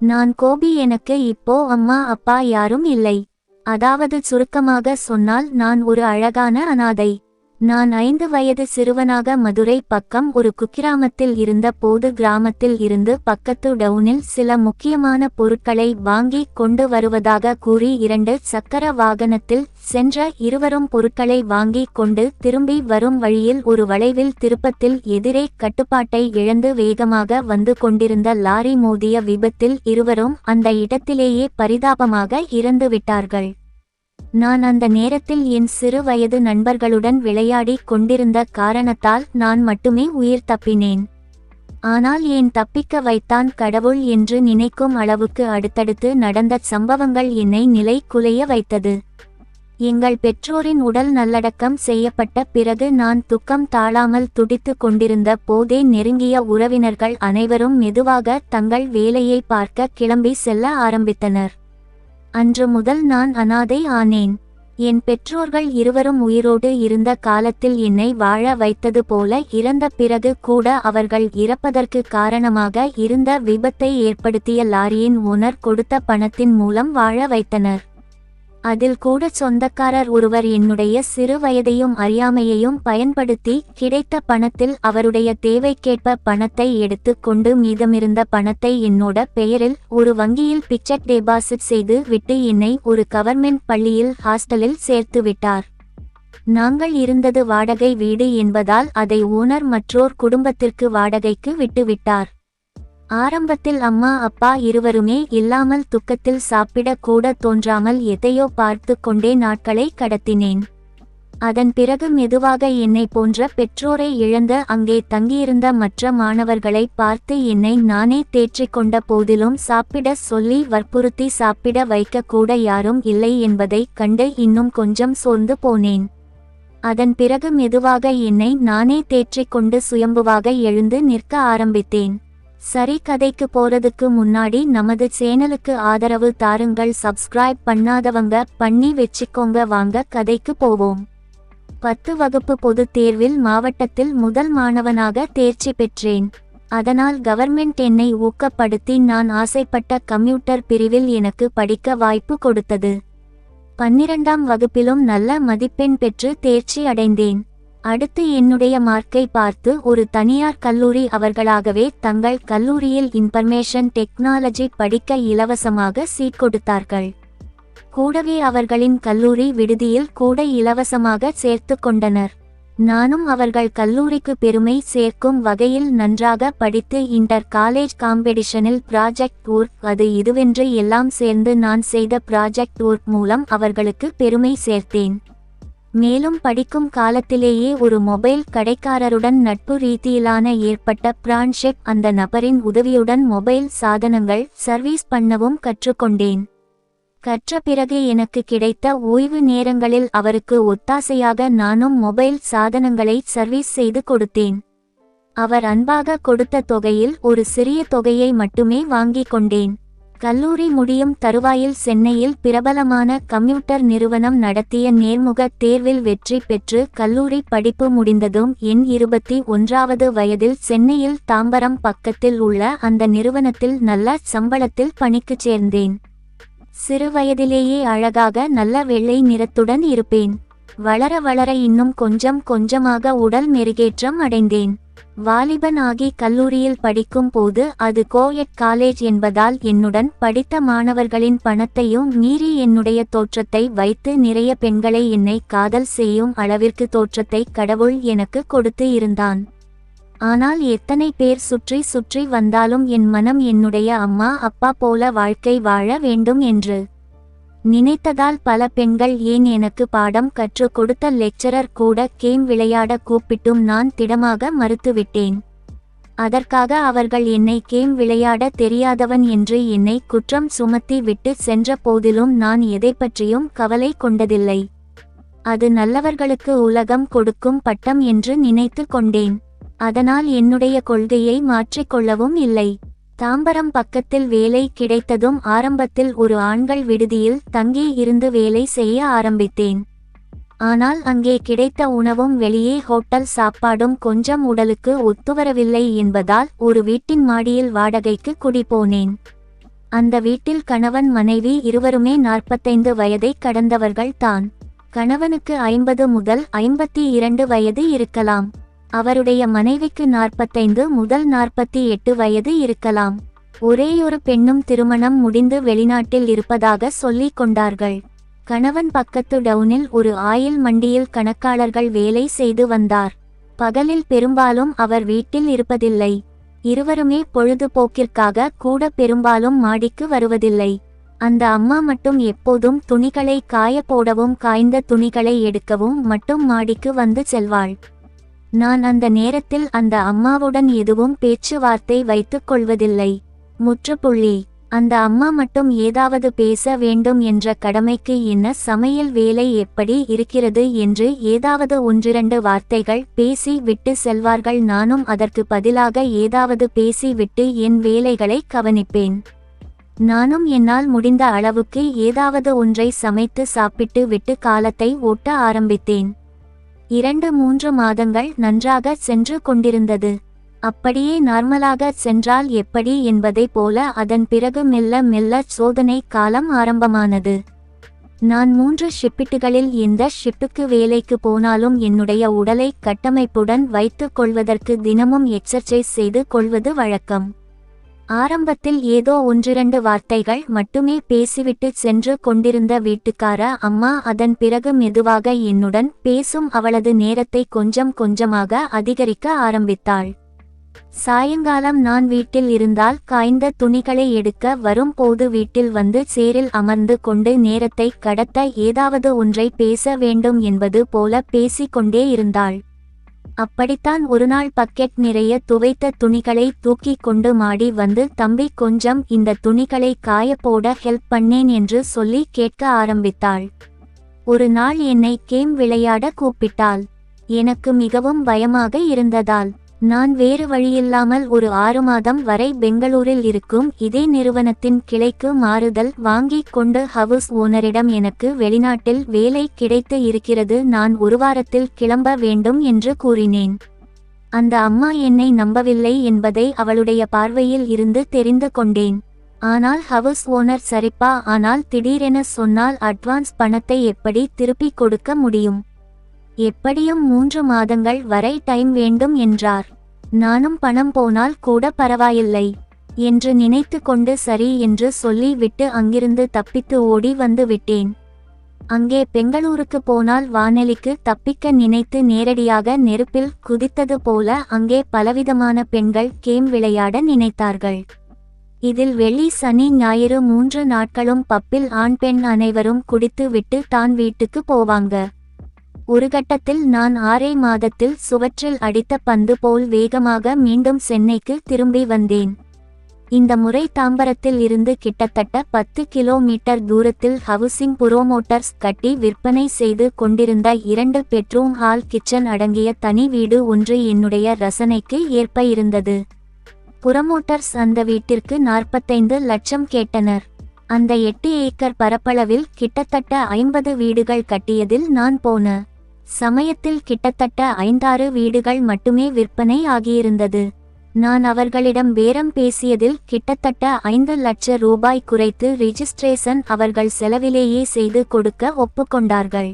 நான் கோபி எனக்கு இப்போ அம்மா அப்பா யாரும் இல்லை. அதாவது சுருக்கமாக சொன்னால் நான் ஒரு அழகான அனாதை. நான் ஐந்து வயது சிறுவனாக மதுரை பக்கம் ஒரு குக்கிராமத்தில் இருந்த போது கிராமத்தில் இருந்து பக்கத்து டவுனில் சில முக்கியமான பொருட்களை வாங்கி கொண்டு வருவதாக கூறி இரண்டு சக்கர வாகனத்தில் சென்ற இருவரும் பொருட்களை வாங்கி கொண்டு திரும்பி வரும் வழியில் ஒரு வளைவில் திருப்பத்தில் எதிரே கட்டுப்பாட்டை இழந்து வேகமாக வந்து கொண்டிருந்த லாரி மோதிய விபத்தில் இருவரும் அந்த இடத்திலேயே பரிதாபமாக இறந்துவிட்டார்கள். நான் அந்த நேரத்தில் என் சிறு வயது நண்பர்களுடன் விளையாடி கொண்டிருந்த காரணத்தால் நான் மட்டுமே உயிர் தப்பினேன். ஆனால் ஏன் தப்பிக்க வைத்தான் கடவுள் என்று நினைக்கும் அளவுக்கு அடுத்தடுத்து நடந்த சம்பவங்கள் என்னை நிலை குலைய வைத்தது. எங்கள் பெற்றோரின் உடல் நல்லடக்கம் செய்யப்பட்ட பிறகு நான் துக்கம் தாழாமல் துடித்து கொண்டிருந்த போதே நெருங்கிய உறவினர்கள் அனைவரும் மெதுவாக தங்கள் வேலையை பார்க்க கிளம்பி செல்ல ஆரம்பித்தனர். அன்று முதல் நான் அனாதை ஆனேன். என் பெற்றோர்கள் இருவரும் உயிரோடு இருந்த காலத்தில் என்னை வாழ வைத்தது போல இறந்த பிறகு கூட அவர்கள் இறப்பதற்கு காரணமாக இருந்த விபத்தை ஏற்படுத்திய லாரியின் ஓனர் கொடுத்த பணத்தின் மூலம் வாழ வைத்தனர். அதில் கூட சொந்தக்காரர் ஒருவர் என்னுடைய சிறு வயதையும் அறியாமையையும் பயன்படுத்தி கிடைத்த பணத்தில் அவருடைய தேவைக்கேற்ப பணத்தை எடுத்து கொண்டு மீதமிருந்த பணத்தை என்னோட பெயரில் ஒரு வங்கியில் பிக்சட் டெபாசிட் செய்து விட்டு என்னை ஒரு கவர்மெண்ட் பள்ளியில் ஹாஸ்டலில் சேர்த்து விட்டார். நாங்கள் இருந்தது வாடகை வீடு என்பதால் அதை ஓனர் மற்றோர் குடும்பத்திற்கு வாடகைக்கு விட்டுவிட்டார் ஆரம்பத்தில் அம்மா அப்பா இருவருமே இல்லாமல் துக்கத்தில் சாப்பிட கூட தோன்றாமல் எதையோ பார்த்து கொண்டே நாட்களை கடத்தினேன். அதன் பிறகு மெதுவாக என்னை போன்ற பெற்றோரை இழந்த அங்கே தங்கியிருந்த மற்ற மாணவர்களை பார்த்து என்னை நானே தேற்றிக் கொண்ட போதிலும் சாப்பிட சொல்லி வற்புறுத்தி சாப்பிட வைக்க கூட யாரும் இல்லை என்பதைக் கண்டு இன்னும் கொஞ்சம் சோர்ந்து போனேன். அதன் பிறகு மெதுவாக என்னை நானே தேற்றிக் கொண்டு சுயம்புவாக எழுந்து நிற்க ஆரம்பித்தேன். சரி கதைக்கு போறதுக்கு முன்னாடி நமது சேனலுக்கு ஆதரவு தாருங்கள் சப்ஸ்கிரைப் பண்ணாதவங்க பண்ணி வச்சுக்கோங்க வாங்க கதைக்கு போவோம். பத்து வகுப்பு பொதுத் தேர்வில் மாவட்டத்தில் முதல் மாணவனாக தேர்ச்சி பெற்றேன். அதனால் கவர்மெண்ட் என்னை ஊக்கப்படுத்தி நான் ஆசைப்பட்ட கம்ப்யூட்டர் பிரிவில் எனக்கு படிக்க வாய்ப்பு கொடுத்தது. பன்னிரண்டாம் வகுப்பிலும் நல்ல மதிப்பெண் பெற்று தேர்ச்சி அடைந்தேன். அடுத்து என்னுடைய மார்க்கை பார்த்து ஒரு தனியார் கல்லூரி அவர்களாகவே தங்கள் கல்லூரியில் இன்ஃபர்மேஷன் டெக்னாலஜி படிக்க இலவசமாக சீட் கொடுத்தார்கள். கூடவே அவர்களின் கல்லூரி விடுதியில் கூட இலவசமாக சேர்த்து கொண்டனர். நானும் அவர்கள் கல்லூரிக்கு பெருமை சேர்க்கும் வகையில் நன்றாக படித்து இன்டர் காலேஜ் காம்படிஷனில் ப்ராஜெக்ட் ஒர்க் அது இதுவென்று எல்லாம் சேர்ந்து நான் செய்த ப்ராஜெக்ட் ஒர்க் மூலம் அவர்களுக்கு பெருமை சேர்த்தேன். மேலும் படிக்கும் காலத்திலேயே ஒரு மொபைல் கடைக்காரருடன் நட்பு ரீதியிலான ஏற்பட்ட பிரான்ஷெப் அந்த நபரின் உதவியுடன் மொபைல் சாதனங்கள் சர்வீஸ் பண்ணவும் கற்றுக்கொண்டேன். கற்ற பிறகு எனக்கு கிடைத்த ஓய்வு நேரங்களில் அவருக்கு ஒத்தாசையாக நானும் மொபைல் சாதனங்களை சர்வீஸ் செய்து கொடுத்தேன். அவர் அன்பாக கொடுத்த தொகையில் ஒரு சிறிய தொகையை மட்டுமே வாங்கிக் கொண்டேன். கல்லூரி முடியும் தருவாயில் சென்னையில் பிரபலமான கம்ப்யூட்டர் நிறுவனம் நடத்திய நேர்முக தேர்வில் வெற்றி பெற்று கல்லூரி படிப்பு முடிந்ததும் என் இருபத்தி ஒன்றாவது வயதில் சென்னையில் தாம்பரம் பக்கத்தில் உள்ள அந்த நிறுவனத்தில் நல்ல சம்பளத்தில் பணிக்குச் சேர்ந்தேன். சிறுவயதிலேயே அழகாக நல்ல வெள்ளை நிறத்துடன் இருப்பேன். வளர வளர இன்னும் கொஞ்சம் கொஞ்சமாக உடல் மெருகேற்றம் அடைந்தேன். வாலிபன் ஆகி கல்லூரியில் படிக்கும் போது அது கோயட் காலேஜ் என்பதால் என்னுடன் படித்த மாணவர்களின் பணத்தையும் மீறி என்னுடைய தோற்றத்தை வைத்து நிறைய பெண்களை என்னை காதல் செய்யும் அளவிற்கு தோற்றத்தை கடவுள் எனக்கு கொடுத்து இருந்தான். ஆனால் எத்தனை பேர் சுற்றி சுற்றி வந்தாலும் என் மனம் என்னுடைய அம்மா அப்பா போல வாழ்க்கை வாழ வேண்டும் என்று நினைத்ததால் பல பெண்கள் ஏன் எனக்கு பாடம் கற்றுக் கொடுத்த லெக்சரர் கூட கேம் விளையாட கூப்பிட்டும் நான் திடமாக மறுத்துவிட்டேன். அதற்காக அவர்கள் என்னை கேம் விளையாட தெரியாதவன் என்று என்னை குற்றம் சுமத்தி விட்டு சென்ற போதிலும் நான் எதை பற்றியும் கவலை கொண்டதில்லை. அது நல்லவர்களுக்கு உலகம் கொடுக்கும் பட்டம் என்று நினைத்து கொண்டேன். அதனால் என்னுடைய கொள்கையை மாற்றிக்கொள்ளவும் இல்லை. தாம்பரம் பக்கத்தில் வேலை கிடைத்ததும் ஆரம்பத்தில் ஒரு ஆண்கள் விடுதியில் தங்கி இருந்து வேலை செய்ய ஆரம்பித்தேன். ஆனால் அங்கே கிடைத்த உணவும் வெளியே ஹோட்டல் சாப்பாடும் கொஞ்சம் உடலுக்கு ஒத்துவரவில்லை என்பதால் ஒரு வீட்டின் மாடியில் வாடகைக்கு குடிபோனேன் அந்த வீட்டில் கணவன் மனைவி இருவருமே நாற்பத்தைந்து வயதை கடந்தவர்கள் தான். கணவனுக்கு ஐம்பது முதல் ஐம்பத்தி இரண்டு வயது இருக்கலாம். அவருடைய மனைவிக்கு நாற்பத்தைந்து முதல் நாற்பத்தி எட்டு வயது இருக்கலாம். ஒரேயொரு பெண்ணும் திருமணம் முடிந்து வெளிநாட்டில் இருப்பதாக சொல்லிக் கொண்டார்கள். கணவன் பக்கத்து டவுனில் ஒரு ஆயில் மண்டியில் கணக்காளர்கள் வேலை செய்து வந்தார். பகலில் பெரும்பாலும் அவர் வீட்டில் இருப்பதில்லை. இருவருமே பொழுதுபோக்கிற்காக கூட பெரும்பாலும் மாடிக்கு வருவதில்லை. அந்த அம்மா மட்டும் எப்போதும் துணிகளை காய போடவும் காய்ந்த துணிகளை எடுக்கவும் மட்டும் மாடிக்கு வந்து செல்வாள். நான் அந்த நேரத்தில் அந்த அம்மாவுடன் எதுவும் பேச்சுவார்த்தை வைத்துக் கொள்வதில்லை. முற்றுப்புள்ளி அந்த அம்மா மட்டும் ஏதாவது பேச வேண்டும் என்ற கடமைக்கு என்ன சமையல் வேலை எப்படி இருக்கிறது என்று ஏதாவது ஒன்றிரண்டு வார்த்தைகள் பேசி விட்டு செல்வார்கள். நானும் அதற்கு பதிலாக ஏதாவது பேசி விட்டு என் வேலைகளை கவனிப்பேன். நானும் என்னால் முடிந்த அளவுக்கு ஏதாவது ஒன்றை சமைத்து சாப்பிட்டு விட்டு காலத்தை ஓட்ட ஆரம்பித்தேன். இரண்டு மூன்று மாதங்கள் நன்றாக சென்று கொண்டிருந்தது. அப்படியே நார்மலாக சென்றால் எப்படி என்பதை போல அதன் பிறகு மெல்ல மெல்ல சோதனை காலம் ஆரம்பமானது. நான் மூன்று ஷிப்பிட்டுகளில் இந்த ஷிப்புக்கு வேலைக்கு போனாலும் என்னுடைய உடலை கட்டமைப்புடன் வைத்துக் கொள்வதற்கு தினமும் எக்ஸர்சைஸ் செய்து கொள்வது வழக்கம். ஆரம்பத்தில் ஏதோ ஒன்றிரண்டு வார்த்தைகள் மட்டுமே பேசிவிட்டு சென்று கொண்டிருந்த வீட்டுக்கார அம்மா அதன் பிறகு மெதுவாக என்னுடன் பேசும் அவளது நேரத்தை கொஞ்சம் கொஞ்சமாக அதிகரிக்க ஆரம்பித்தாள். சாயங்காலம் நான் வீட்டில் இருந்தால் காய்ந்த துணிகளை எடுக்க வரும் போது வீட்டில் வந்து சேரில் அமர்ந்து கொண்டு நேரத்தை கடத்த ஏதாவது ஒன்றை பேச வேண்டும் என்பது போல பேசிக்கொண்டே இருந்தாள். அப்படித்தான் ஒருநாள் பக்கெட் நிறைய துவைத்த துணிகளை தூக்கி கொண்டு மாடி வந்து தம்பி கொஞ்சம் இந்த துணிகளை காய போட ஹெல்ப் பண்ணேன் என்று சொல்லி கேட்க ஆரம்பித்தாள். ஒரு நாள் என்னை கேம் விளையாட கூப்பிட்டாள். எனக்கு மிகவும் பயமாக இருந்ததால் நான் வேறு வழியில்லாமல் ஒரு ஆறு மாதம் வரை பெங்களூரில் இருக்கும் இதே நிறுவனத்தின் கிளைக்கு மாறுதல் வாங்கிக் கொண்டு ஹவுஸ் ஓனரிடம் எனக்கு வெளிநாட்டில் வேலை கிடைத்து இருக்கிறது. நான் ஒரு வாரத்தில் கிளம்ப வேண்டும் என்று கூறினேன். அந்த அம்மா என்னை நம்பவில்லை என்பதை அவளுடைய பார்வையில் இருந்து தெரிந்து கொண்டேன். ஆனால் ஹவுஸ் ஓனர் சரிப்பா ஆனால் திடீரென சொன்னால் அட்வான்ஸ் பணத்தை எப்படி திருப்பிக் கொடுக்க முடியும்? எப்படியும் மூன்று மாதங்கள் வரை டைம் வேண்டும் என்றார். நானும் பணம் போனால் கூட பரவாயில்லை என்று நினைத்து கொண்டு சரி என்று சொல்லி விட்டு அங்கிருந்து தப்பித்து ஓடி வந்து விட்டேன். அங்கே பெங்களூருக்கு போனால் வானொலிக்கு தப்பிக்க நினைத்து நேரடியாக நெருப்பில் குதித்தது போல அங்கே பலவிதமான பெண்கள் கேம் விளையாட நினைத்தார்கள். இதில் வெள்ளி சனி ஞாயிறு மூன்று நாட்களும் பப்பில் ஆண் பெண் அனைவரும் குடித்து விட்டு தான் வீட்டுக்கு போவாங்க. ஒரு கட்டத்தில் நான் ஆறே மாதத்தில் சுவற்றில் அடித்த பந்து போல் வேகமாக மீண்டும் சென்னைக்கு திரும்பி வந்தேன். இந்த முறை தாம்பரத்தில் இருந்து கிட்டத்தட்ட பத்து கிலோமீட்டர் தூரத்தில் ஹவுசிங் புரோமோட்டர்ஸ் கட்டி விற்பனை செய்து கொண்டிருந்த இரண்டு பெட்ரூம் ஹால் கிச்சன் அடங்கிய தனி வீடு ஒன்று என்னுடைய ரசனைக்கு ஏற்ப இருந்தது. புரமோட்டர்ஸ் அந்த வீட்டிற்கு நாற்பத்தைந்து லட்சம் கேட்டனர். அந்த எட்டு ஏக்கர் பரப்பளவில் கிட்டத்தட்ட ஐம்பது வீடுகள் கட்டியதில் நான் போன சமயத்தில் கிட்டத்தட்ட ஐந்தாறு வீடுகள் மட்டுமே விற்பனை ஆகியிருந்தது. நான் அவர்களிடம் பேரம் பேசியதில் கிட்டத்தட்ட ஐந்து லட்ச ரூபாய் குறைத்து ரிஜிஸ்ட்ரேஷன் அவர்கள் செலவிலேயே செய்து கொடுக்க ஒப்புக்கொண்டார்கள்.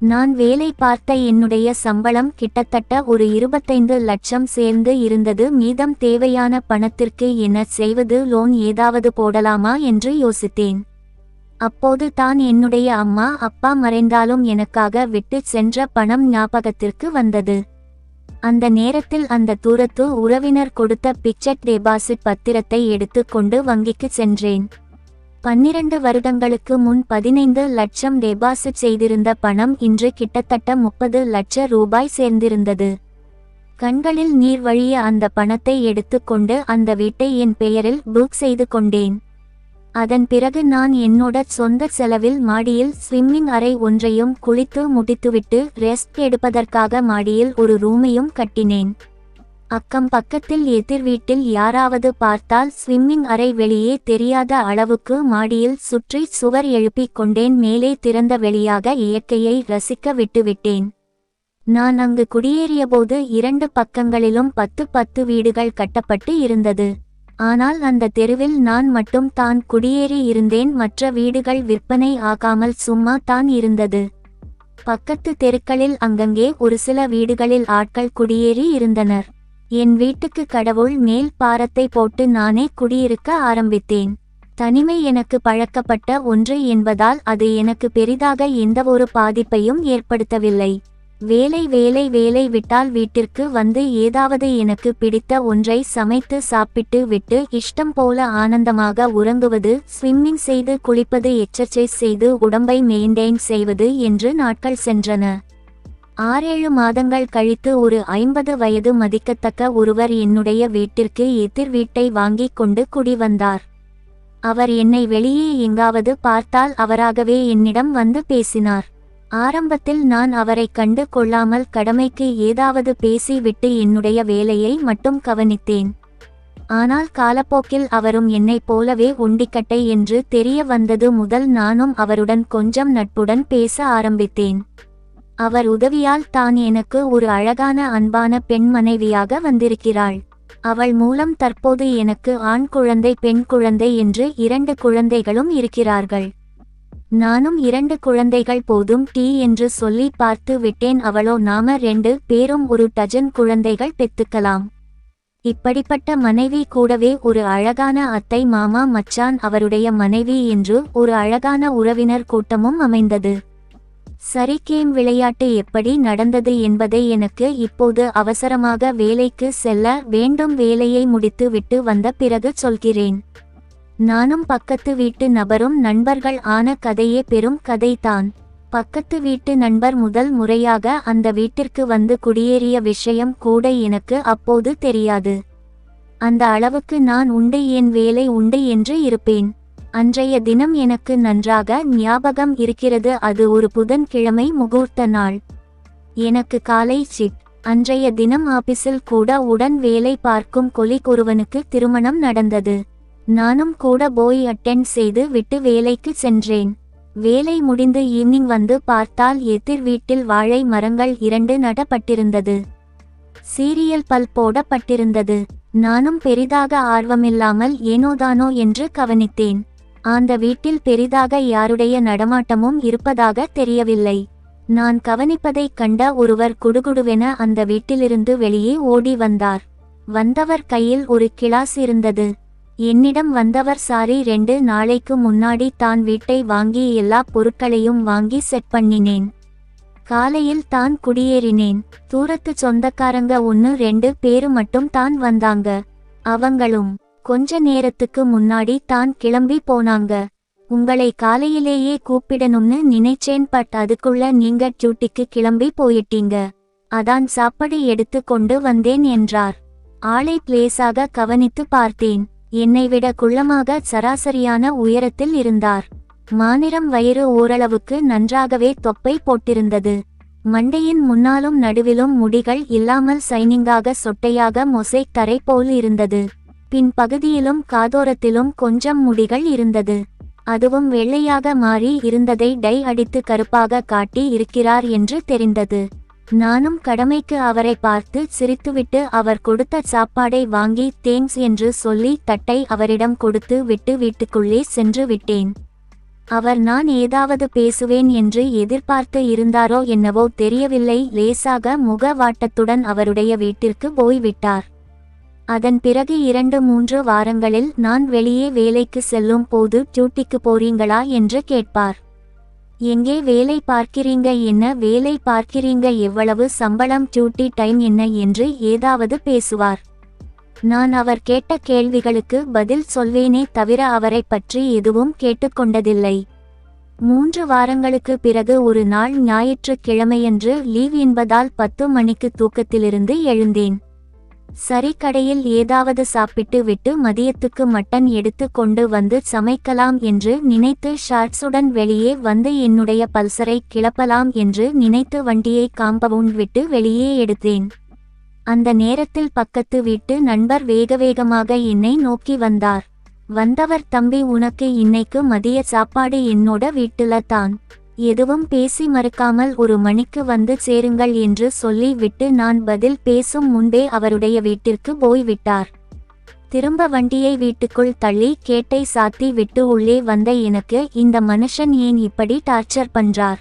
நான் வேலை பார்த்த என்னுடைய சம்பளம் கிட்டத்தட்ட ஒரு இருபத்தைந்து லட்சம் சேர்ந்து இருந்தது. மீதம் தேவையான பணத்திற்கு என்ன செய்வது? லோன் ஏதாவது போடலாமா என்று யோசித்தேன். அப்போது தான் என்னுடைய அம்மா அப்பா மறைந்தாலும் எனக்காக விட்டு சென்ற பணம் ஞாபகத்திற்கு வந்தது. அந்த நேரத்தில் அந்த தூரத்து உறவினர் கொடுத்த பிக்சட் டெபாசிட் பத்திரத்தை எடுத்துக்கொண்டு வங்கிக்கு சென்றேன். பன்னிரண்டு வருடங்களுக்கு முன் பதினைந்து லட்சம் டெபாசிட் செய்திருந்த பணம் இன்று கிட்டத்தட்ட முப்பது லட்ச ரூபாய் சேர்ந்திருந்தது. கண்களில் நீர் வழிய அந்த பணத்தை எடுத்துக்கொண்டு அந்த வீட்டை என் பெயரில் புக் செய்து கொண்டேன். அதன் பிறகு நான் என்னோட சொந்த செலவில் மாடியில் ஸ்விம்மிங் அறை ஒன்றையும் குளித்து முடித்துவிட்டு ரெஸ்ட் எடுப்பதற்காக மாடியில் ஒரு ரூமையும் கட்டினேன். அக்கம் பக்கத்தில் எதிர் வீட்டில் யாராவது பார்த்தால் ஸ்விம்மிங் அறை வெளியே தெரியாத அளவுக்கு மாடியில் சுற்றி சுவர் எழுப்பிக் கொண்டேன். மேலே திறந்த வெளியாக இயற்கையை ரசிக்க விட்டுவிட்டேன். நான் அங்கு குடியேறியபோது இரண்டு பக்கங்களிலும் பத்து பத்து வீடுகள் கட்டப்பட்டு இருந்தது. ஆனால் அந்த தெருவில் நான் மட்டும் தான் குடியேறி இருந்தேன். மற்ற வீடுகள் விற்பனை ஆகாமல் சும்மா தான் இருந்தது. பக்கத்து தெருக்களில் அங்கங்கே ஒரு சில வீடுகளில் ஆட்கள் குடியேறி இருந்தனர். என் வீட்டுக்கு கடவுள் மேல் பாரத்தை போட்டு நானே குடியிருக்க ஆரம்பித்தேன். தனிமை எனக்கு பழக்கப்பட்ட ஒன்று என்பதால் அது எனக்கு பெரிதாக எந்தவொரு பாதிப்பையும் ஏற்படுத்தவில்லை. வேலை வேலை வேலை விட்டால் வீட்டிற்கு வந்து ஏதாவது எனக்கு பிடித்த ஒன்றை சமைத்து சாப்பிட்டு விட்டு இஷ்டம் போல ஆனந்தமாக உறங்குவது ஸ்விம்மிங் செய்து குளிப்பது எக்ஸர்சைஸ் செய்து உடம்பை மெயின்டைன் செய்வது என்று நாட்கள் சென்றன. ஆறேழு மாதங்கள் கழித்து ஒரு ஐம்பது வயது மதிக்கத்தக்க ஒருவர் என்னுடைய வீட்டிற்கு எதிர் வீட்டை வாங்கிக் கொண்டு குடி வந்தார். அவர் என்னை வெளியே எங்காவது பார்த்தால் அவராகவே என்னிடம் வந்து பேசினார். ஆரம்பத்தில் நான் அவரை கண்டு கொள்ளாமல் கடமைக்கு ஏதாவது பேசிவிட்டு என்னுடைய வேலையை மட்டும் கவனித்தேன். ஆனால் காலப்போக்கில் அவரும் என்னைப் போலவே ஒண்டிக்கட்டை என்று தெரிய வந்தது முதல் நானும் அவருடன் கொஞ்சம் நட்புடன் பேச ஆரம்பித்தேன். அவர் உதவியால் தான் எனக்கு ஒரு அழகான அன்பான பெண் மனைவியாக வந்திருக்கிறாள். அவள் மூலம் தற்போது எனக்கு ஆண் குழந்தை பெண் குழந்தை என்று இரண்டு குழந்தைகளும் இருக்கிறார்கள். நானும் இரண்டு குழந்தைகள் போதும் டீ என்று சொல்லி பார்த்து விட்டேன். அவளோ நாம ரெண்டு பேரும் ஒரு டஜன் குழந்தைகள் பெத்துக்கலாம் இப்படிப்பட்ட மனைவி கூடவே ஒரு அழகான அத்தை மாமா மச்சான் அவருடைய மனைவி என்று ஒரு அழகான உறவினர் கூட்டமும் அமைந்தது. சரி கேம் விளையாட்டு எப்படி நடந்தது என்பதை எனக்கு இப்போது அவசரமாக வேலைக்கு செல்ல வேண்டும் வேலையை முடித்து விட்டு வந்த பிறகு சொல்கிறேன். நானும் பக்கத்து வீட்டு நபரும் நண்பர்கள் ஆன கதையே பெரும் கதைதான். பக்கத்து வீட்டு நண்பர் முதல் முறையாக அந்த வீட்டிற்கு வந்து குடியேறிய விஷயம் கூட எனக்கு அப்போது தெரியாது. அந்த அளவுக்கு நான் உண்டு என் வேலை உண்டு என்று இருப்பேன். அன்றைய தினம் எனக்கு நன்றாக ஞாபகம் இருக்கிறது. அது ஒரு புதன்கிழமை முகூர்த்த நாள். எனக்கு காலை சிட். அன்றைய தினம் ஆபீஸில் கூட உடன் வேலை பார்க்கும் கொலிக் ஒருவனுக்கு திருமணம் நடந்தது. நானும் கூட போய் அட்டெண்ட் செய்து விட்டு வேலைக்கு சென்றேன். வேலை முடிந்து ஈவினிங் வந்து பார்த்தால் எதிர் வீட்டில் வாழை மரங்கள் இரண்டு நடப்பட்டிருந்தது. சீரியல் பல் போடப்பட்டிருந்தது. நானும் பெரிதாக ஆர்வமில்லாமல் ஏனோதானோ என்று கவனித்தேன். அந்த வீட்டில் பெரிதாக யாருடைய நடமாட்டமும் இருப்பதாக தெரியவில்லை. நான் கவனிப்பதைக் கண்ட ஒருவர் குடுகுடுவென அந்த வீட்டிலிருந்து வெளியே ஓடி வந்தார். வந்தவர் கையில் ஒரு கிளாஸ் இருந்தது. என்னிடம் வந்தவர் சாரி ரெண்டு நாளைக்கு முன்னாடி தான் வீட்டை வாங்கி எல்லா பொருட்களையும் வாங்கி செட் பண்ணினேன். காலையில் தான் குடியேறினேன். தூரத்து சொந்தக்காரங்க ஒன்னு ரெண்டு பேரு மட்டும் தான் வந்தாங்க. அவங்களும் கொஞ்ச நேரத்துக்கு முன்னாடி தான் கிளம்பி போனாங்க. உங்களை காலையிலேயே கூப்பிடணும்னு நினைச்சேன் பட் அதுக்குள்ள நீங்க டியூட்டிக்கு கிளம்பி போயிட்டீங்க. அதான் சாப்பாடு எடுத்து கொண்டு வந்தேன் என்றார். ஆளை பிளேஸாக கவனித்து பார்த்தேன். என்னை விட குள்ளமாக சராசரியான உயரத்தில் இருந்தார். மாநிறம் வயிறு ஓரளவுக்கு நன்றாகவே தொப்பை போட்டிருந்தது. மண்டையின் முன்னாலும் நடுவிலும் முடிகள் இல்லாமல் சைனிங்காக சொட்டையாக மொசைக் தரை போல் இருந்தது. பின் பகுதியிலும் காதோரத்திலும் கொஞ்சம் முடிகள் இருந்தது. அதுவும் வெள்ளையாக மாறி இருந்ததை டை அடித்து கருப்பாக காட்டி இருக்கிறார் என்று தெரிந்தது. நானும் கடமைக்கு அவரை பார்த்து சிரித்துவிட்டு அவர் கொடுத்த சாப்பாடை வாங்கி தேங்க்ஸ் என்று சொல்லி தட்டை அவரிடம் கொடுத்து விட்டு வீட்டுக்குள்ளே சென்று விட்டேன். அவர் நான் ஏதாவது பேசுவேன் என்று எதிர்பார்த்து இருந்தாரோ என்னவோ தெரியவில்லை லேசாக முகவாட்டத்துடன் அவருடைய வீட்டிற்கு போய்விட்டார். அதன் பிறகு இரண்டு மூன்று வாரங்களில் நான் வெளியே வேலைக்கு செல்லும் போது டியூட்டிக்கு போறீங்களா என்று கேட்பார். எங்கே வேலை பார்க்கிறீங்க? என்ன வேலை பார்க்கிறீங்க? எவ்வளவு சம்பளம்? டியூட்டி டைம் என்ன? என்று ஏதாவது பேசுவார். நான் அவர் கேட்ட கேள்விகளுக்கு பதில் சொல்வேனே தவிர அவரை பற்றி எதுவும் கேட்டுக்கொண்டதில்லை. மூன்று வாரங்களுக்கு பிறகு ஒரு நாள் ஞாயிற்றுக்கிழமையன்று லீவ் என்பதால் பத்து மணிக்கு தூக்கத்திலிருந்து எழுந்தேன். சரி கடையில் ஏதாவது சாப்பிட்டு விட்டு மதியத்துக்கு மட்டன் எடுத்து கொண்டு வந்து சமைக்கலாம் என்று நினைத்து ஷார்ட்ஸுடன் வெளியே வந்து என்னுடைய பல்சரை கிளப்பலாம் என்று நினைத்து வண்டியை காம்பவுண்ட் விட்டு வெளியே எடுத்தேன். அந்த நேரத்தில் பக்கத்து வீட்டு நண்பர் வேக வேகமாக என்னை நோக்கி வந்தார். வந்தவர் தம்பி உனக்கு இன்னைக்கு மதிய சாப்பாடு என்னோட வீட்டுல தான். எதுவும் பேசி மறுக்காமல் ஒரு மணிக்கு வந்து சேருங்கள் என்று சொல்லி விட்டு நான் பதில் பேசும் முன்பே அவருடைய வீட்டிற்கு போய்விட்டார். திரும்ப வண்டியை வீட்டுக்குள் தள்ளி கேட்டை சாத்தி விட்டு உள்ளே வந்த எனக்கு இந்த மனுஷன் ஏன் இப்படி டார்ச்சர் பண்றார்?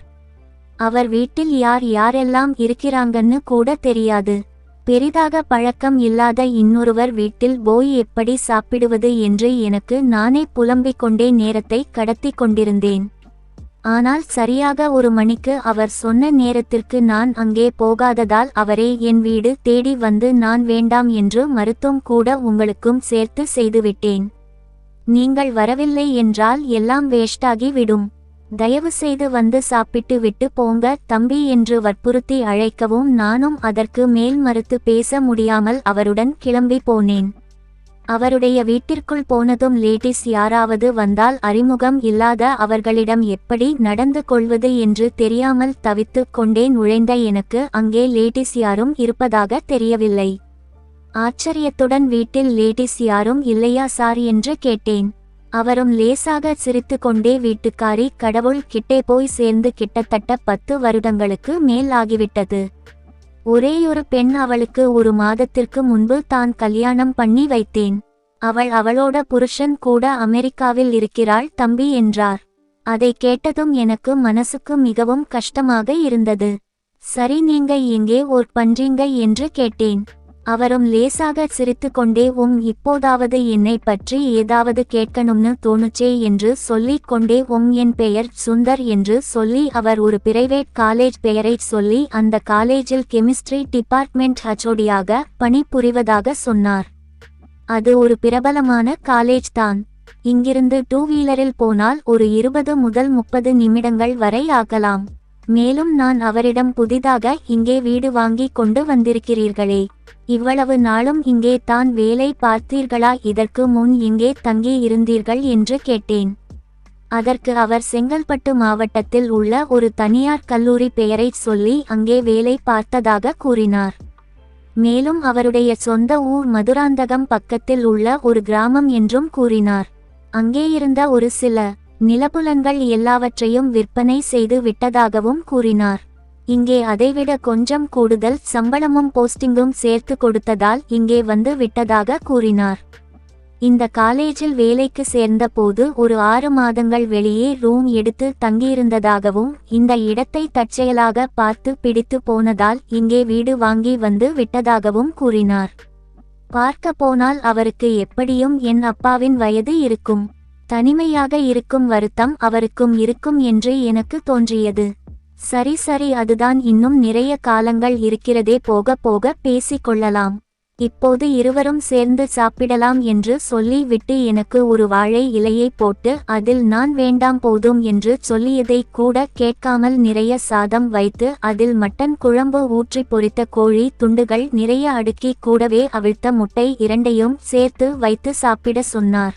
அவர் வீட்டில் யார் யாரெல்லாம் இருக்கிறாங்கன்னு கூட தெரியாது. பெரிதாக பழக்கம் இல்லாத இன்னொருவர் வீட்டில் போய் எப்படி சாப்பிடுவது என்று எனக்கு நானே புலம்பிக் கொண்டே நேரத்தை கடத்தி கொண்டிருந்தேன். ஆனால் சரியாக ஒரு மணிக்கு அவர் சொன்ன நேரத்திற்கு நான் அங்கே போகாததால் அவரே என் வீடு தேடி வந்து நான் வேண்டாம் என்று மருத்துவம் கூட உங்களுக்கும் சேர்த்து செய்துவிட்டேன். நீங்கள் வரவில்லை என்றால் எல்லாம் வேஸ்டாகி விடும். தயவு செய்து வந்து சாப்பிட்டு விட்டு போங்க தம்பி என்று வற்புறுத்தி அழைக்கவும் நானும் அதற்கு மேல் மறுத்து பேச முடியாமல் அவருடன் கிளம்பி போனேன். அவருடைய வீட்டிற்குள் போனதும் லேடிஸ் யாராவது வந்தால் அறிமுகம் இல்லாத அவர்களிடம் எப்படி நடந்து கொள்வது என்று தெரியாமல் தவித்துக் கொண்டே நுழைந்த எனக்கு அங்கே லேடிஸ் யாரும் இருப்பதாக தெரியவில்லை. ஆச்சரியத்துடன் வீட்டில் லேடிஸ் யாரும் இல்லையா சார் என்று கேட்டேன். அவரும் லேசாக சிரித்து கொண்டே வீட்டுக்காரி கடவுள் கிட்டே போய் சேர்ந்து கிட்டத்தட்ட பத்து வருடங்களுக்கு மேல் ஆகிவிட்டது. ஒரேயொரு பெண் அவளுக்கு ஒரு மாதத்திற்கு முன்பு தான் கல்யாணம் பண்ணி வைத்தேன். அவள் அவளோட புருஷன் கூட அமெரிக்காவில் இருக்கிறாள் தம்பி என்றார். அதை கேட்டதும் எனக்கு மனசுக்கு மிகவும் கஷ்டமாக இருந்தது. சரி நீங்க எங்கே ஓர் பண்றீங்க என்று கேட்டேன். அவரும் லேசாக சிரித்துக்கொண்டே உம் இப்போதாவது என்னை பற்றி ஏதாவது கேட்கணும்னு தோணுச்சே என்று சொல்லிக் கொண்டே உம் என் பெயர் சுந்தர் என்று சொல்லி அவர் ஒரு பிரைவேட் காலேஜ் பெயரை சொல்லி அந்த காலேஜில் கெமிஸ்ட்ரி டிபார்ட்மெண்ட் ஹச்ஓடியாக பணிபுரிவதாக சொன்னார். அது ஒரு பிரபலமான காலேஜ் தான். இங்கிருந்து டூ வீலரில் போனால் ஒரு இருபது முதல் முப்பது நிமிடங்கள் வரை ஆகலாம். மேலும் நான் அவரிடம் புதிதாக இங்கே வீடு வாங்கி கொண்டு வந்திருக்கிறீர்களே. இவ்வளவு நாளும் இங்கே தான் வேலை பார்த்தீர்களா? இதற்கு முன் இங்கே தங்கி இருந்தீர்கள் என்று கேட்டேன். அதற்கு அவர் செங்கல்பட்டு மாவட்டத்தில் உள்ள ஒரு தனியார் கல்லூரி பெயரை சொல்லி அங்கே வேலை பார்த்ததாக கூறினார். மேலும் அவருடைய சொந்த ஊர் மதுராந்தகம் பக்கத்தில் உள்ள ஒரு கிராமம் என்றும் கூறினார். அங்கே இருந்த ஒரு சில நிலப்புலன்கள் எல்லாவற்றையும் விற்பனை செய்து விட்டதாகவும் கூறினார். இங்கே அதைவிட கொஞ்சம் கூடுதல் சம்பளமும் போஸ்டிங்கும் சேர்த்து கொடுத்ததால் இங்கே வந்து விட்டதாக கூறினார். இந்த காலேஜில் வேலைக்கு சேர்ந்தபோது ஒரு ஆறு மாதங்கள் வெளியே ரூம் எடுத்து தங்கியிருந்ததாகவும் இந்த இடத்தை தற்செயலாக பார்த்து பிடித்து போனதால் இங்கே வீடு வாங்கி வந்து விட்டதாகவும் கூறினார். பார்க்க போனால் அவருக்கு எப்படியும் என் அப்பாவின் வயது இருக்கும். தனிமையாக இருக்கும் வருத்தம் அவருக்கும் இருக்கும் என்று எனக்கு தோன்றியது. சரி சரி அதுதான் இன்னும் நிறைய காலங்கள் இருக்கிறதே. போக போக பேசிக் கொள்ளலாம் இப்போது இருவரும் சேர்ந்து சாப்பிடலாம் என்று சொல்லி விட்டு எனக்கு ஒரு வாழை இலையை போட்டு அதில் நான் வேண்டாம் போதும் என்று சொல்லியதை கூட கேட்காமல் நிறைய சாதம் வைத்து அதில் மட்டன் குழம்பு ஊற்றி பொரித்த கோழி துண்டுகள் நிறைய அடுக்கி கூடவே அவிழ்த்த முட்டை இரண்டையும் சேர்த்து வைத்து சாப்பிட சொன்னார்.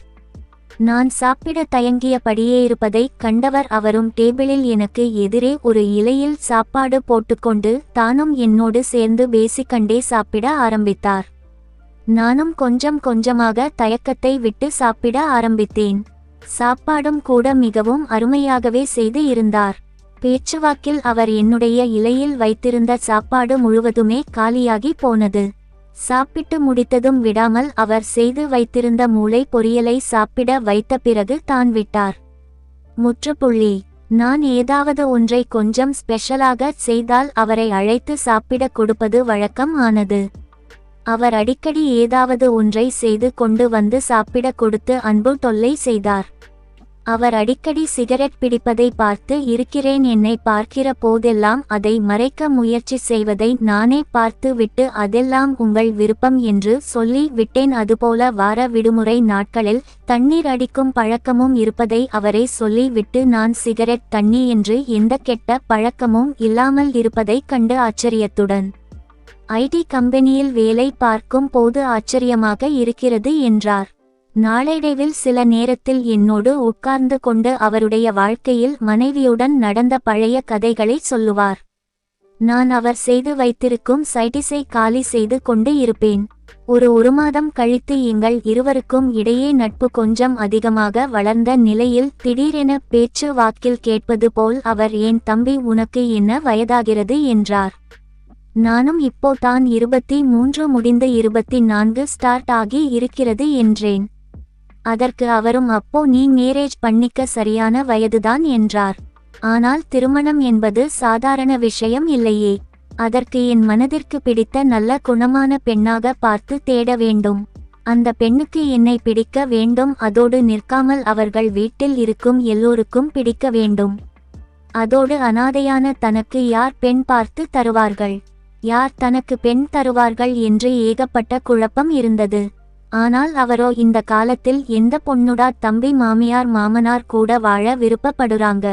நான் சாப்பிட தயங்கியபடியே இருப்பதை கண்டவர் அவரும் டேபிளில் எனக்கு எதிரே ஒரு இலையில் சாப்பாடு போட்டுக்கொண்டு தானும் என்னோடு சேர்ந்து பேசிக்கண்டே சாப்பிட ஆரம்பித்தார். நானும் கொஞ்சம் கொஞ்சமாக தயக்கத்தை விட்டு சாப்பிட ஆரம்பித்தேன். சாப்பாடும் கூட மிகவும் அருமையாகவே செய்து இருந்தார். பேச்சுவாக்கில் அவர் என்னுடைய இலையில் வைத்திருந்த சாப்பாடு முழுவதுமே காலியாகி போனது. சாப்பிட்டு முடித்ததும் விடாமல் அவர் செய்து வைத்திருந்த மூளை பொரியலை சாப்பிட வைத்த பிறகு தான் விட்டார். முற்றுப்புள்ளி நான் ஏதாவது ஒன்றை கொஞ்சம் ஸ்பெஷலாக செய்தால் அவரை அழைத்து சாப்பிட கொடுப்பது வழக்கம் ஆனது. அவர் அடிக்கடி ஏதாவது ஒன்றை செய்து கொண்டு வந்து சாப்பிட கொடுத்து அன்பு தொல்லை செய்தார். அவர் அடிக்கடி சிகரெட் பிடிப்பதை பார்த்து இருக்கிறேன் என்னை பார்க்கிற போதெல்லாம் அதை மறைக்க முயற்சி செய்வதை நானே பார்த்து விட்டு அதெல்லாம் உங்கள் விருப்பம் என்று சொல்லி விட்டேன். அதுபோல வார விடுமுறை நாட்களில் தண்ணீர் அடிக்கும் பழக்கமும் இருப்பதை அவரை சொல்லி விட்டு நான் சிகரெட் தண்ணி என்று எந்த கெட்ட பழக்கமும் இல்லாமல் இருப்பதைக் கண்டு ஆச்சரியத்துடன் ஐடி கம்பெனியில் வேலை பார்க்கும் போது ஆச்சரியமாக இருக்கிறது என்றார். நாளடைவில் சில நேரத்தில் என்னோடு உட்கார்ந்து கொண்டு அவருடைய வாழ்க்கையில் மனைவியுடன் நடந்த பழைய கதைகளை சொல்லுவார். நான் அவர் செய்து வைத்திருக்கும் சைட்டிஸை காலி செய்து கொண்டு இருப்பேன். ஒரு ஒரு மாதம் கழித்து எங்கள் இருவருக்கும் இடையே நட்பு கொஞ்சம் அதிகமாக வளர்ந்த நிலையில் திடீரென பேச்சு வாக்கில் கேட்பது போல் அவர் ஏன் தம்பி உனக்கு என்ன வயதாகிறது? என்றார். நானும் இப்போ தான் இருபத்தி மூன்று முடிந்து இருபத்தி நான்கு ஸ்டார்ட் ஆகி இருக்கிறது என்றேன். அதற்கு அவரும் அப்போ நீ மேரேஜ் பண்ணிக்க சரியான வயதுதான் என்றார். ஆனால் திருமணம் என்பது சாதாரண விஷயம் இல்லையே. அதற்கு என் மனதிற்கு பிடித்த நல்ல குணமான பெண்ணாக பார்த்து தேட வேண்டும். அந்த பெண்ணுக்கு என்னை பிடிக்க வேண்டும். அதோடு நிற்காமல் அவர்கள் வீட்டில் இருக்கும் எல்லோருக்கும் பிடிக்க வேண்டும். அதோடு அனாதையான தனக்கு யார் பெண் பார்த்து தருவார்கள்? யார் தனக்கு பெண் தருவார்கள் என்று ஏகப்பட்ட குழப்பம் இருந்தது. ஆனால் அவரோ இந்த காலத்தில் எந்த பொண்ணுடா தம்பி மாமியார் மாமனார் கூட வாழ விருப்பப்படுறாங்க.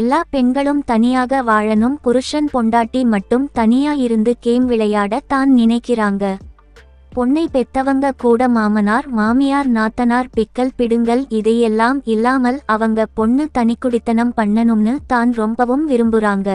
எல்லா பெண்களும் தனியாக வாழணும் புருஷன் பொண்டாட்டி மட்டும் தனியா இருந்து கேம் விளையாட தான் நினைக்கிறாங்க. பொண்ணை பெத்தவங்க கூட மாமனார் மாமியார் நாத்தனார் பிக்கல் பிடுங்கள் இதையெல்லாம் இல்லாமல் அவங்க பொண்ணு தனிக்குடித்தனம் பண்ணணும்னு தான் ரொம்பவும் விரும்புறாங்க.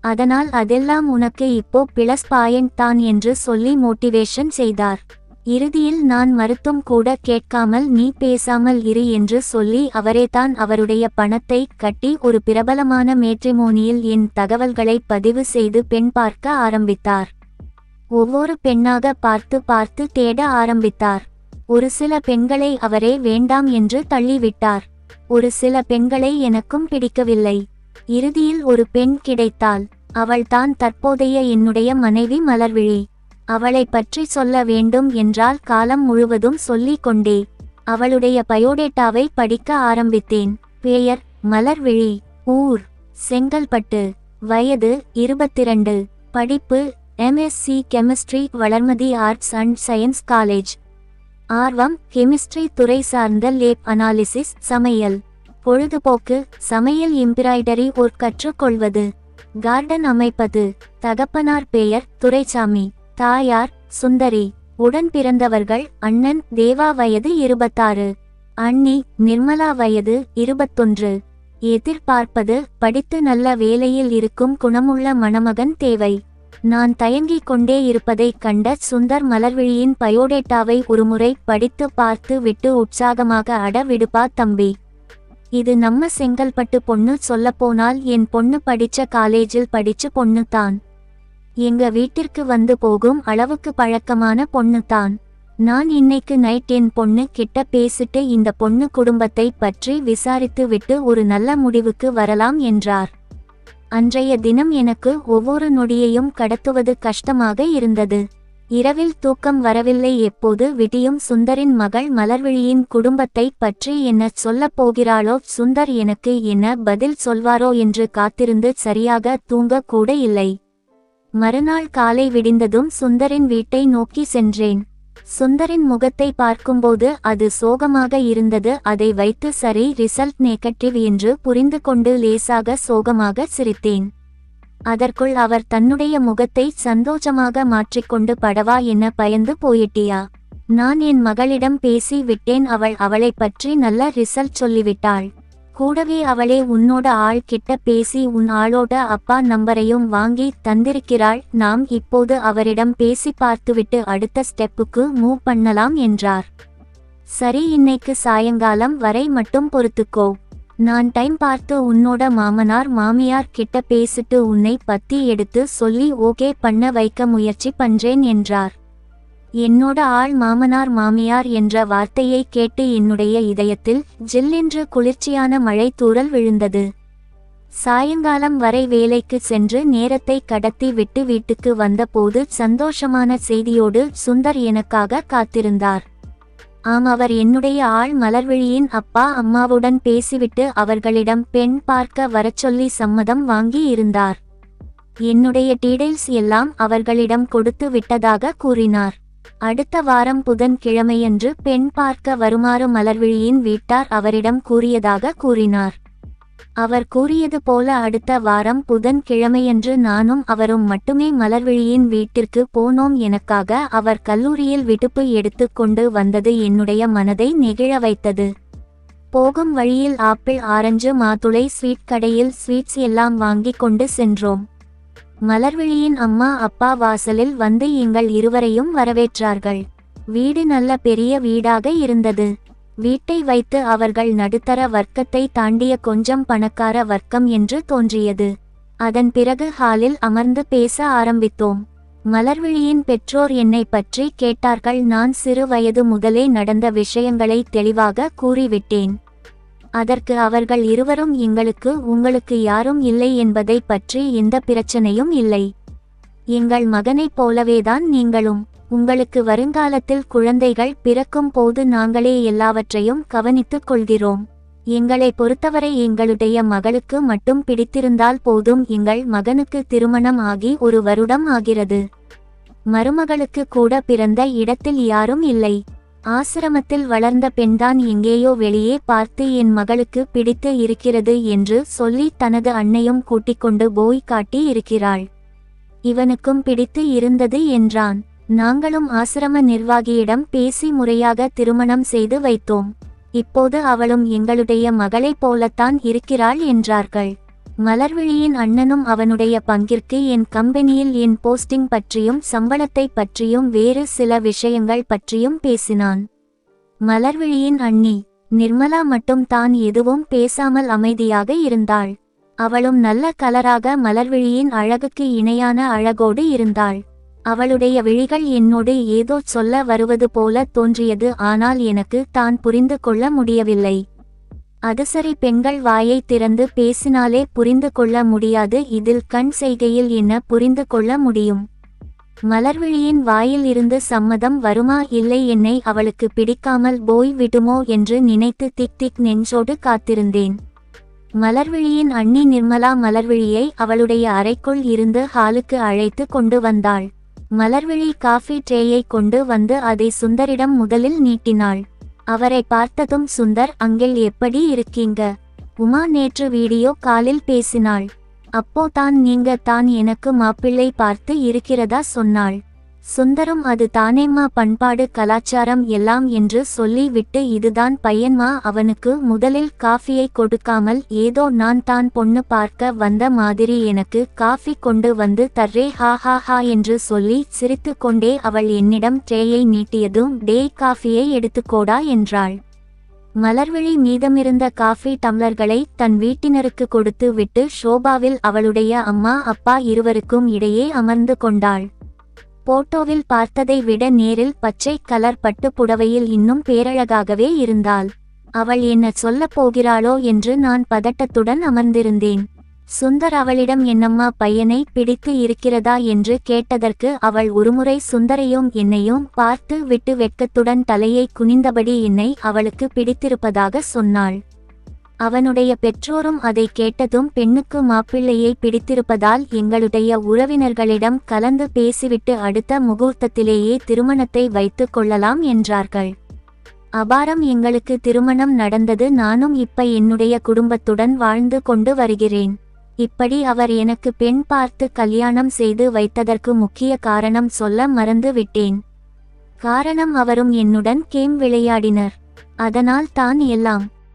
அதனால் அதெல்லாம் உனக்கு இப்போ பிளஸ் பாயிண்ட் தான் என்று சொல்லி மோட்டிவேஷன் செய்தார். இறுதியில் நான் மறுத்தும் கூட கேட்காமல் நீ பேசாமல் இரு என்று சொல்லி அவரேதான் அவருடைய பணத்தை கட்டி ஒரு பிரபலமான மேட்ரிமோனியில் என் தகவல்களை பதிவு செய்து பெண் பார்க்க ஆரம்பித்தார். ஒவ்வொரு பெண்ணாக பார்த்து பார்த்து தேட ஆரம்பித்தார். ஒரு சில பெண்களை அவரே வேண்டாம் என்று தள்ளிவிட்டார். ஒரு சில பெண்களை எனக்கும் பிடிக்கவில்லை. இறுதியில் ஒரு பெண் கிடைத்தாள் அவள்தான் தற்போதைய என்னுடைய மனைவி மலர்விழி. அவளை பற்றி சொல்ல வேண்டும் என்றால் காலம் முழுவதும் சொல்லிக் கொண்டே அவளுடைய பயோடேட்டாவை படிக்க ஆரம்பித்தேன். பெயர் மலர்விழி ஊர் செங்கல்பட்டு வயது இருபத்திரண்டு படிப்பு MSc chemistry Valarmathi arts and science college. ஆர்வம் கெமிஸ்ட்ரி துறை சார்ந்த லேப் அனாலிசிஸ் சமையல். பொழுதுபோக்கு சமையல் எம்பிராய்டரி ஒரு கற்றுக்கொள்வது. கார்டன் அமைப்பது. தகப்பனார் பெயர் துரைசாமி தாயார் சுந்தரி உடன் பிறந்தவர்கள் அண்ணன் தேவா வயது இருபத்தாறு. அண்ணி நிர்மலா வயது இருபத்தொன்று. எதிர்பார்ப்பது படித்து நல்ல வேலையில் இருக்கும் குணமுள்ள மணமகன் தேவை. நான் தயங்கிக் கொண்டே இருப்பதைக் கண்ட சுந்தர் மலர்விழியின் பயோடேட்டாவை ஒருமுறை படித்து பார்த்து விட்டு உற்சாகமாக அட விடுப்பா தம்பி. இது நம்ம செங்கல்பட்டு பொண்ணு சொல்லப்போனால் என் பொண்ணு படிச்ச காலேஜில் படிச்ச பொண்ணு தான் எங்க வீட்டிற்கு வந்து போகும் அளவுக்கு பழக்கமான பொண்ணு தான் நான் இன்னைக்கு நைட் என் பொண்ணு கிட்ட பேசிட்டு இந்த பொண்ணு குடும்பத்தை பற்றி விசாரித்து விட்டு ஒரு நல்ல முடிவுக்கு வரலாம் என்றார். அன்றைய தினம் எனக்கு ஒவ்வொரு நொடியையும் கடத்துவது கஷ்டமாக இருந்தது. இரவில் தூக்கம் வரவில்லை எப்போது விடியும் சுந்தரின் மகள் மலர்விழியின் குடும்பத்தை பற்றி என்ன சொல்லப் போகிறாளோ சுந்தர் எனக்கு என்ன பதில் சொல்வாரோ என்று காத்திருந்து சரியாக தூங்க கூட இல்லை. மறுநாள் காலை விடிந்ததும் சுந்தரின் வீட்டை நோக்கி சென்றேன். சுந்தரின் முகத்தை பார்க்கும்போது அது சோகமாக இருந்தது அதை வைத்து சரி ரிசல்ட் நெகட்டிவ் என்று புரிந்து கொண்டு லேசாக சோகமாக சிரித்தேன். அதற்குள் அவர் தன்னுடைய முகத்தை சந்தோஷமாக மாற்றிக்கொண்டு படவா என்ன பயந்து போயிட்டியா? நான் என் மகளிடம் பேசி விட்டேன் அவள் அவளைப் பற்றி நல்ல ரிசல்ட் சொல்லிவிட்டாள். கூடவே அவளே உன்னோட ஆள் கிட்ட பேசி உன் ஆளோட அப்பா நம்பரையும் வாங்கி தந்திருக்கிறாள். நாம் இப்போது அவரிடம் பேசி பார்த்துவிட்டு அடுத்த ஸ்டெப்புக்கு மூவ் பண்ணலாம் என்றார். சரி இன்னைக்கு சாயங்காலம் வரை மட்டும் பொறுத்துக்கோ. நான் டைம் பார்த்து உன்னோட மாமனார் மாமியார் கிட்ட பேசிட்டு உன்னை பத்தி எடுத்து சொல்லி ஓகே பண்ண வைக்க முயற்சி பண்றேன் என்றார். என்னோட ஆள் மாமனார் மாமியார் என்ற வார்த்தையை கேட்டு என்னுடைய இதயத்தில் ஜில்லென்று குளிர்ச்சியான மழை தூறல் விழுந்தது. சாயங்காலம் வரை வேலைக்கு சென்று நேரத்தை கடத்தி விட்டு வீட்டுக்கு வந்தபோது சந்தோஷமான செய்தியோடு சுந்தர் எனக்காக காத்திருந்தார். ஆம் அவர் என்னுடைய ஆள் மலர்விழியின் அப்பா அம்மாவுடன் பேசிவிட்டு அவர்களிடம் பெண் பார்க்க வரச்சொல்லி சம்மதம் வாங்கி இருந்தார். என்னுடைய டீடைல்ஸ் எல்லாம் அவர்களிடம் கொடுத்து விட்டதாக கூறினார். அடுத்த வாரம் புதன்கிழமையன்று பெண் பார்க்க வருமாறு மலர்விழியின் வீட்டார் அவரிடம் கூறியதாக கூறினார். அவர் கூறியது போல அடுத்த வாரம் புதன் கிழமையன்று நானும் அவரும் மட்டுமே மலர்விழியின் வீட்டிற்கு போனோம் எனக்காக அவர் கல்லூரியில் விடுப்பு எடுத்துக்கொண்டு வந்தது என்னுடைய மனதை நெகிழ வைத்தது. போகும் வழியில் ஆப்பிள் ஆரஞ்சு மாதுளை ஸ்வீட் கடையில் ஸ்வீட்ஸ் எல்லாம் வாங்கிக் கொண்டு சென்றோம். மலர்விழியின் அம்மா அப்பா வாசலில் வந்து எங்கள் இருவரையும் வரவேற்றார்கள். வீடு நல்ல பெரிய வீடாக இருந்தது. வீட்டை வைத்து அவர்கள் நடுத்தர வர்க்கத்தை தாண்டிய கொஞ்சம் பணக்கார வர்க்கம் என்று தோன்றியது. அதன் பிறகு ஹாலில் அமர்ந்து பேச ஆரம்பித்தோம். மலர்விழியின் பெற்றோர் என்னை பற்றி கேட்டார்கள். நான் சிறு வயது முதலே நடந்த விஷயங்களை தெளிவாக கூறிவிட்டேன். அதற்கு அவர்கள் இருவரும் எங்களுக்கு உங்களுக்கு யாரும் இல்லை என்பதை பற்றி எந்த பிரச்சனையும் இல்லை. எங்கள் மகனைப் போலவேதான் நீங்களும். உங்களுக்கு வருங்காலத்தில் குழந்தைகள் பிறக்கும் போது நாங்களே எல்லாவற்றையும் கவனித்துக் கொள்கிறோம். எங்களை பொறுத்தவரை எங்களுடைய மகளுக்கு மட்டும் பிடித்திருந்தால் போதும். எங்கள் மகனுக்கு திருமணம் ஆகி ஒரு வருடம் ஆகிறது. மருமகளுக்கு கூட பிறந்த இடத்தில் யாரும் இல்லை. ஆசிரமத்தில் வளர்ந்த பெண்தான் எங்கேயோ வெளியே பார்த்து என் மகளுக்கு பிடித்து இருக்கிறது என்று சொல்லி தனது அன்னையும் கூட்டிக் கொண்டு போய் காட்டி இருக்கிறாள். இவனுக்கும் பிடித்து இருந்தது என்றான். நாங்களும் ஆசிரம நிர்வாகியிடம் பேசி முறையாக திருமணம் செய்து வைத்தோம். இப்போது அவளும் எங்களுடைய மகளைப் போலத்தான் இருக்கிறாள் என்றார்கள். மலர்விழியின் அண்ணனும் அவனுடைய பங்கிற்கு என் கம்பெனியில் என் போஸ்டிங் பற்றியும் சம்பளத்தை பற்றியும் வேறு சில விஷயங்கள் பற்றியும் பேசினான். மலர்விழியின் அண்ணி நிர்மலா மட்டும் தான் எதுவும் பேசாமல் அமைதியாக இருந்தாள். அவளும் நல்ல கலராக மலர்விழியின் அழகுக்கு இணையான அழகோடு இருந்தாள். அவளுடைய விழிகள் என்னோடு ஏதோ சொல்ல வருவது போல தோன்றியது ஆனால் எனக்கு தான் புரிந்து கொள்ள முடியவில்லை. அதசரி பெண்கள் வாயை திறந்து பேசினாலே புரிந்து கொள்ள முடியாது. இதில் கண் செய்கையில் என்ன புரிந்து கொள்ள முடியும்? மலர்விழியின் வாயில் இருந்து சம்மதம் வருமா? இல்லை என்னை அவளுக்கு பிடிக்காமல் போய் விடுமோ என்று நினைத்து திக் திக் நெஞ்சோடு காத்திருந்தேன். மலர்விழியின் அண்ணி நிர்மலா மலர்விழியை அவளுடைய அறைக்குள் இருந்து ஹாலுக்கு அழைத்து கொண்டு வந்தாள். மலர்விழி காஃபி ட்ரேயை கொண்டு வந்து அதை சுந்தரிடம் முதலில் நீட்டினாள். அவரை பார்த்ததும் சுந்தர் அங்கில் எப்படி இருக்கீங்க? உமா நேற்று வீடியோ காலில் பேசினாள். அப்போ தான் நீங்க தான் எனக்கு மாப்பிள்ளை பார்த்து இருக்கிறதா? சொன்னாள். சுந்தரம் அது தானேம்மா பண்பாடு கலாச்சாரம் எல்லாம் என்று சொல்லி விட்டு இதுதான் பையன்மா அவனுக்கு முதலில் காஃபியை கொடுக்காமல் ஏதோ நான் தான் பொண்ணு பார்க்க வந்த மாதிரி எனக்கு காஃபி கொண்டு வந்து தர்ரே ஹா ஹா ஹா என்று சொல்லி சிரித்து கொண்டே அவள் என்னிடம் ட்ரேயை நீட்டியதும் டே காஃபியை எடுத்துக்கோடா என்றாள். மலர்விழி மீதமிருந்த காஃபி டம்ளர்களை தன் வீட்டினருக்கு கொடுத்து விட்டு ஷோபாவில் அவளுடைய அம்மா அப்பா இருவருக்கும் இடையே அமர்ந்து கொண்டாள். போட்டோவில் பார்த்ததை விட நேரில் பச்சை கலர் பட்டு புடவையில் இன்னும் பேரழகாகவே இருந்தாள். அவள் என்ன சொல்லப் போகிறாளோ என்று நான் பதட்டத்துடன் அமர்ந்திருந்தேன். சுந்தர் அவளிடம் என்னம்மா பையனை பிடித்து இருக்கிறதா? என்று கேட்டதற்கு அவள் ஒருமுறை சுந்தரையும் என்னையும் பார்த்து விட்டு வெட்கத்துடன் தலையை குனிந்தபடி என்னை அவளுக்கு பிடித்திருப்பதாக சொன்னாள். அவனுடைய பெற்றோரும் அதை கேட்டதும் பெண்ணுக்கு மாப்பிள்ளையை பிடித்திருப்பதால் எங்களுடைய உறவினர்களிடம் கலந்து பேசிவிட்டு அடுத்த முகூர்த்தத்திலேயே திருமணத்தை வைத்துக் கொள்ளலாம் என்றார்கள். அபாரம் எங்களுக்கு திருமணம் நடந்தது நானும் இப்ப என்னுடைய குடும்பத்துடன் வாழ்ந்து கொண்டு வருகிறேன். இப்படி அவர் எனக்கு பெண் பார்த்து கல்யாணம் செய்து வைத்ததற்கு முக்கிய காரணம் சொல்ல மறந்து விட்டேன். காரணம் அவரும் என்னுடன் கேம் விளையாடினர். அதனால் தான் எல்லாம்